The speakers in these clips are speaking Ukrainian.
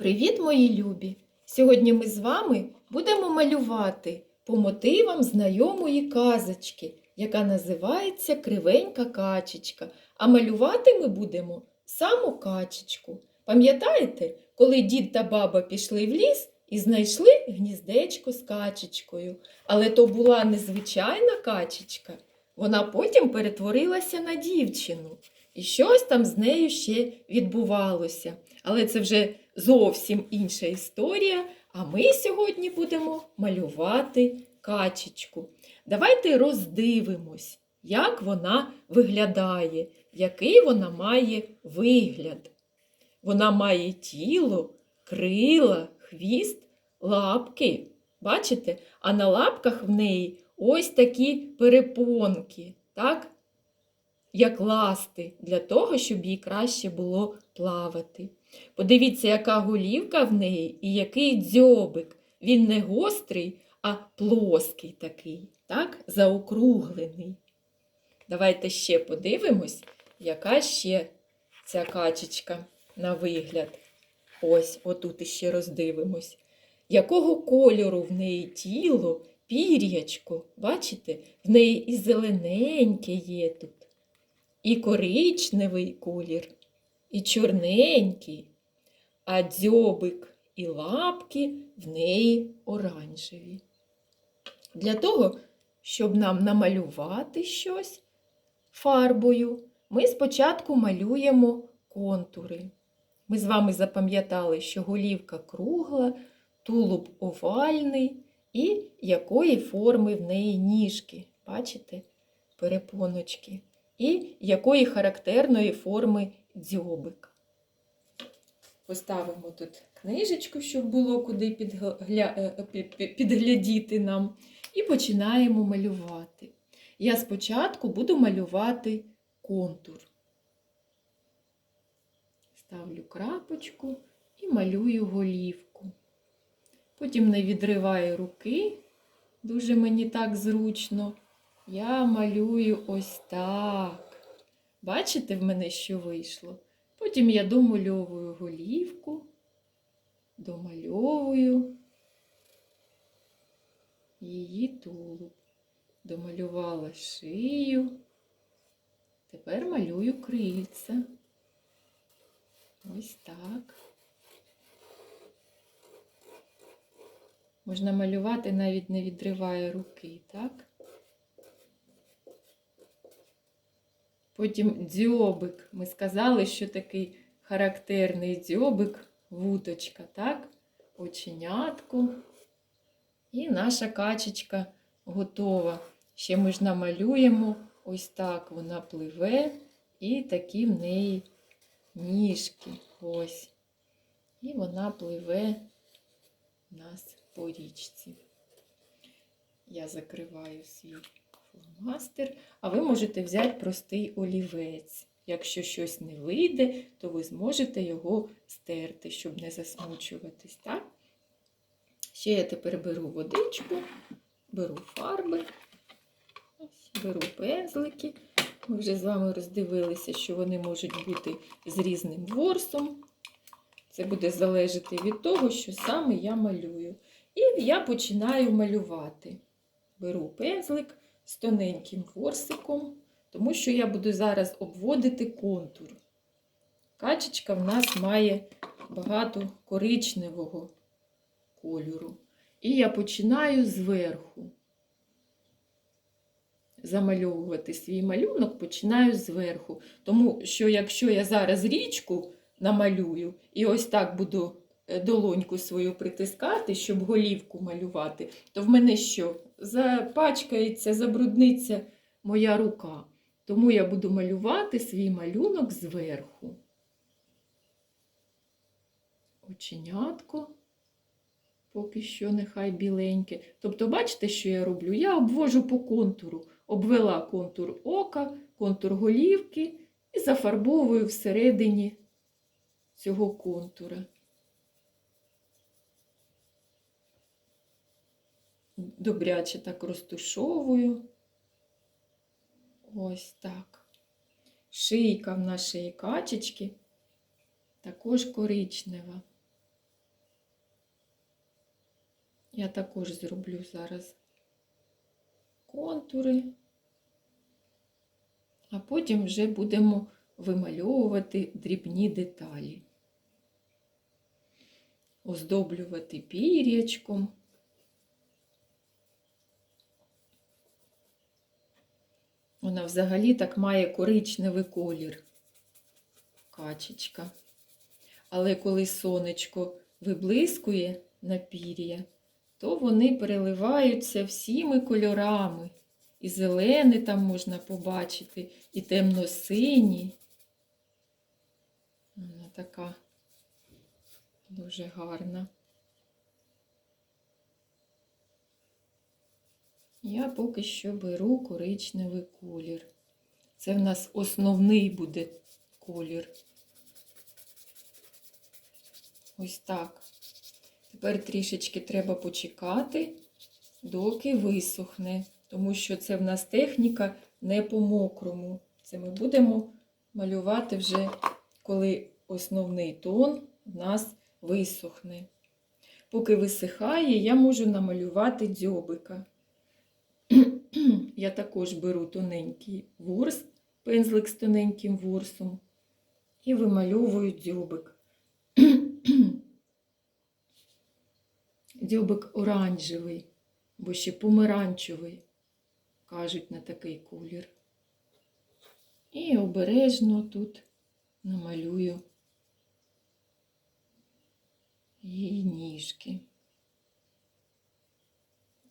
Привіт, мої любі! Сьогодні ми з вами будемо малювати по мотивам знайомої казочки, яка називається Кривенька качечка. А малювати ми будемо саму качечку. Пам'ятаєте, коли дід та баба пішли в ліс і знайшли гніздечко з качечкою? Але то була незвичайна качечка. Вона потім перетворилася на дівчину. І щось там з нею ще відбувалося. Але це вже зовсім інша історія. А ми сьогодні будемо малювати качечку. Давайте роздивимось, як вона виглядає, який вона має вигляд. Вона має тіло, крила, хвіст, лапки. Бачите? А на лапках в неї ось такі перепонки, так? як ласти, для того, щоб їй краще було плавати. Подивіться, яка голівка в неї і який дзьобик. Він не гострий, а плоский такий, так? заокруглений. Давайте ще подивимось, яка ще ця качечка на вигляд. Ось, отут іще роздивимось. Якого кольору в неї тіло, пір'ячко, бачите, в неї і зелененьке є тут, і коричневий колір, і чорненький, а дзьобик і лапки в неї оранжеві. Для того, щоб нам намалювати щось фарбою, ми спочатку малюємо контури. Ми з вами запам'ятали, що голівка кругла, тулуб овальний і якої форми в неї ніжки. Бачите? Перепоночки. І якої характерної форми дзьобик. Поставимо тут книжечку, щоб було куди підгля... е, пі- підглядіти нам. І починаємо малювати. Я спочатку буду малювати контур. Ставлю крапочку і малюю голівку. Потім не відриваю руки, дуже мені так зручно. Я малюю ось так. Бачите, в мене що вийшло? Потім я домальовую голівку, домальовую її тулуб. Домалювала шию. Тепер малюю крильця. Ось так. Можна малювати навіть не відриває руки, так? Потім дзьобик. Ми сказали, що такий характерний дзьобик, вуточка, так? Оченятку. І наша качечка готова. Ще ми ж намалюємо ось так вона пливе, і такі в неї ніжки. Ось. І вона пливе у нас по річці. Я закриваю свій фломастер, а ви можете взяти простий олівець. Якщо щось не вийде, то ви зможете його стерти, щоб не засмучуватись. Так? Ще я тепер беру водичку, беру фарби, беру пензлики. Ми вже з вами роздивилися, що вони можуть бути з різним ворсом. Це буде залежати від того, що саме я малюю. І я починаю малювати. Беру пензлик з тоненьким ворсиком, тому що я буду зараз обводити контур. Качечка в нас має багато коричневого кольору. І я починаю зверху. Замальовувати свій малюнок починаю зверху. Тому що якщо я зараз річку намалюю і ось так буду е, долоньку свою притискати, щоб голівку малювати, то в мене що? Запачкається, забрудниться моя рука. Тому я буду малювати свій малюнок зверху. Оченятко поки що нехай біленьке. Тобто, бачите, що я роблю? Я обвожу по контуру, обвела контур ока, контур голівки і зафарбовую всередині цього контура. Добряче так розтушовую. Ось так. Шийка в нашої качечки також коричнева. Я також зроблю зараз контури, а потім вже будемо вимальовувати дрібні деталі, оздоблювати пір'ячком. Вона взагалі так має коричневий колір, качечка. Але коли сонечко виблискує на пір'я, то вони переливаються всіми кольорами. І зелений там можна побачити, і темно-синій. Вона така дуже гарна. Я поки що беру коричневий колір. Це в нас основний буде колір. Ось так. Тепер трішечки треба почекати, доки висохне, тому що це в нас техніка не по мокрому. Це ми будемо малювати вже, коли основний тон в нас висохне. Поки висихає, я можу намалювати дзьобика. Я також беру тоненький ворс, пензлик з тоненьким ворсом і вимальовую дзьобик. Дзьобик оранжевий, бо ще помаранчевий, кажуть на такий колір. І обережно тут намалюю її ніжки.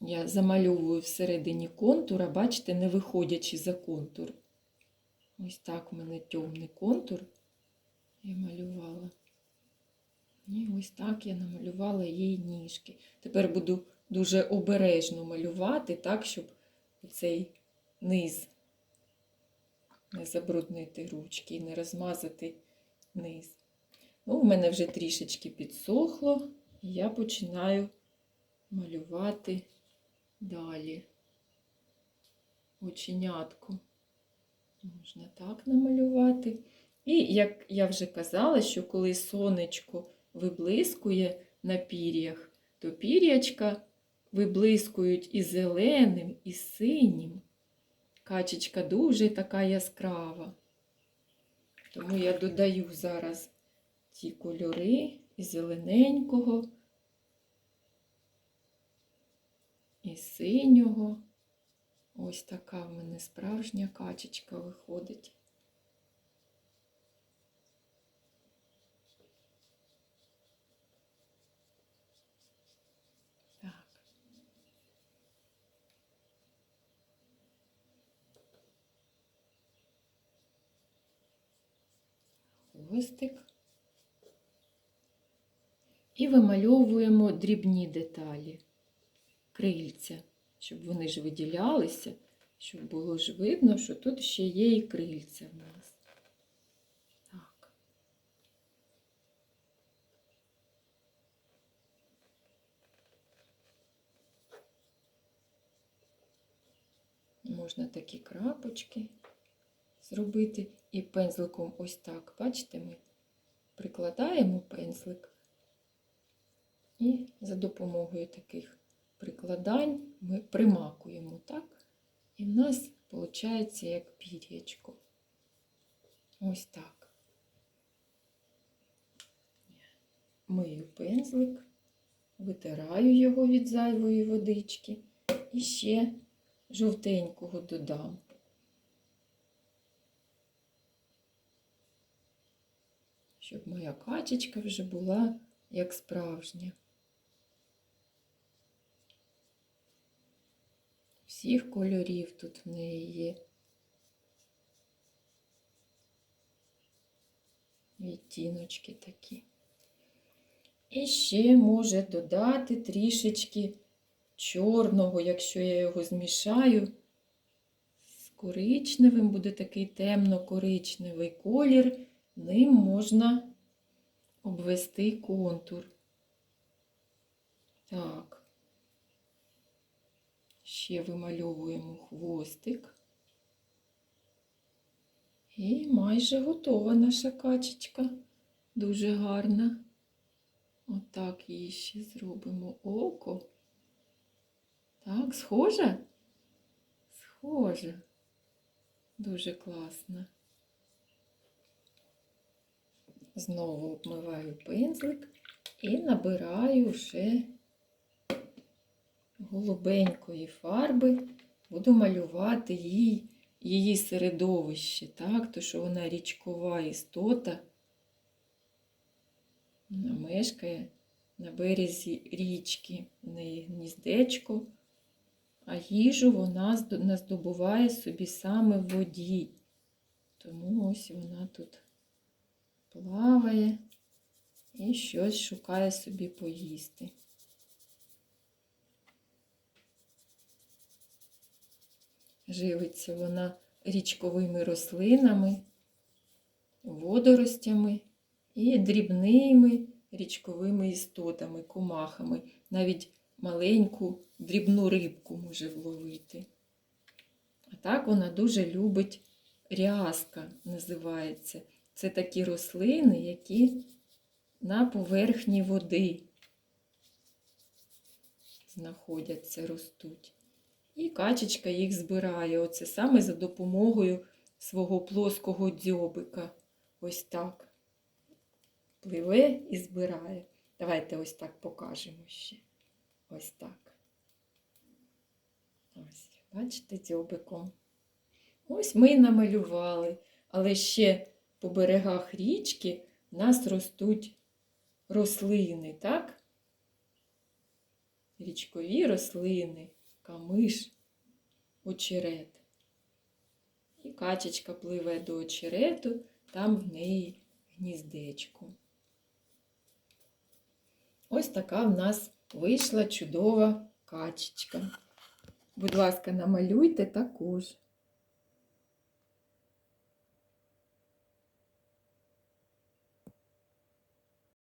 Я замальовую всередині контура, бачите, не виходячи за контур. Ось так в мене темний контур я малювала. І ось так я намалювала їй ніжки. Тепер буду дуже обережно малювати, так, щоб цей низ не забруднити ручки і не розмазати низ. Ну, у мене вже трішечки підсохло, і я починаю малювати далі. Оченятку. Можна так намалювати. І як я вже казала, що коли сонечко виблискує на пір'ях, то пір'ячка виблискують і зеленим, і синім. Качечка дуже така яскрава. Тому я додаю зараз ті кольори і зелененького, і синього. Ось така в мене справжня качечка виходить. Хвостик. І вимальовуємо дрібні деталі, крильця, щоб вони ж виділялися, щоб було ж видно, що тут ще є і крильця в нас. Так. Можна такі крапочки зробити і пензликом ось так. Бачите, ми прикладаємо пензлик. І за допомогою таких прикладань ми примакуємо, так? І в нас виходить як пір'ячко. Ось так. Мию пензлик, витираю його від зайвої водички і ще жовтенького додам. Щоб моя качечка вже була як справжня. Всіх кольорів тут в неї є. Відтіночки такі. І ще може додати трішечки чорного, якщо я його змішаю з коричневим, буде такий темно-коричневий колір, ним можна обвести контур. Так. Ще вимальовуємо хвостик. І майже готова наша качечка. Дуже гарна. Отак її ще зробимо око. Так, схожа? Схожа. Дуже класно. Знову обмиваю пензлик і набираю вже голубенької фарби. Буду малювати їй її середовище, так, то що вона річкова істота. Вона мешкає на березі річки, в неї гніздечко, а їжу вона здо- наздобуває собі саме в воді. Тому ось вона тут плаває і щось шукає собі поїсти. Живиться вона річковими рослинами, водоростями і дрібними річковими істотами, комахами. Навіть маленьку дрібну рибку може вловити. А так вона дуже любить рязка, називається. Це такі рослини, які на поверхні води знаходяться, ростуть. І качечка їх збирає. Оце саме за допомогою свого плоского дзьобика. Ось так. Пливе і збирає. Давайте ось так покажемо ще. Ось так. Ось, бачите, дзьобиком. Ось ми і намалювали, але ще по берегах річки в нас ростуть рослини, так? Річкові рослини, камиш, очерет. І качечка пливе до очерету, там в неї гніздечко. Ось така в нас вийшла чудова качечка. Будь ласка, намалюйте також.